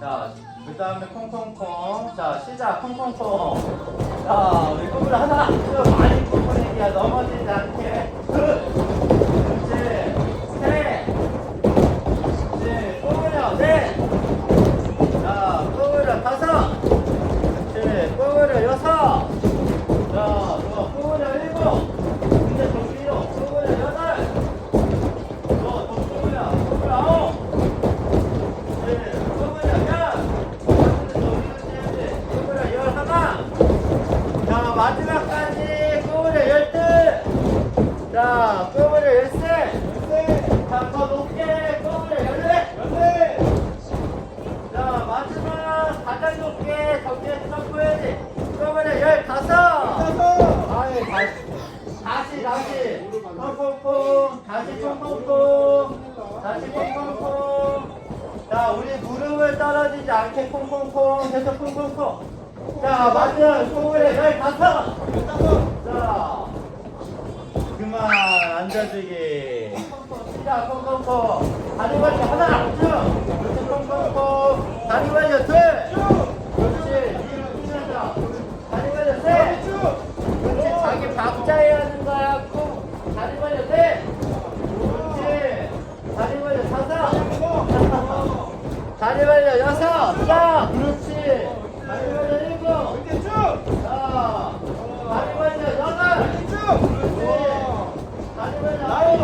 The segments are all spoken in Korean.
자, 그 다음에 콩콩콩. 자, 시작. 콩콩콩. 자, 우리 꿈을 하나, 둘, 많이 꿈꾸내기야. 넘어지지 않게. 자, 꿈을 열세. 자, 더 높게 꿈을 열네. 자, 마지막 가장 높게 덕기에 점프해야지. 꿈을 열다섯. 다시, 다시, 다시. 콩콩콩. 다시 콩콩콩. 자, 우리 무릎을 떨어지지 않게 콩콩콩. 계속 콩콩콩. 자, 마지막 꿈을 열다섯. 자, 그만 앉아주기. 시작, 콩콩콩. 다리 벌려 하나, 쭉. 그렇지, 콩콩콩. 다리 벌려 둘. 그렇지, 뒤로. 다리 벌려 셋. 그렇지, 자기 박자에 하는 거야. 콩. 다리 벌려 셋. 그렇지. 다리 벌려 다섯. 다리 벌려 여섯. 자, 그렇지. 다리 벌려 일곱. 자, 다리 벌려 여덟. 그렇지. 다리 벌려 아홉. 넘어야지. 다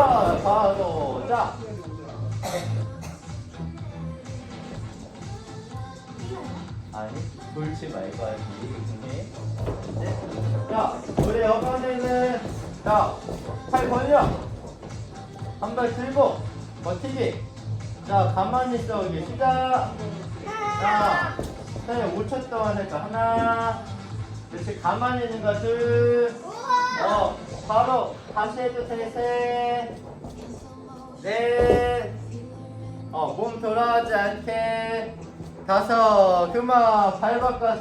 아니, 돌지 말고 하지. 네. 자, 우리 이번에는 자, 팔 벌려. 한 발 들고 버티기. 자, 가만히 있어 여기 시작. 자, 선생님 5초 동안 할까? 하나. 그렇지, 가만히 있는 거 둘. 어, 바로 다시 해주세요. 셋. 넷. 어, 몸 돌아가지 않게. 다섯. 그만 발 바꿔서.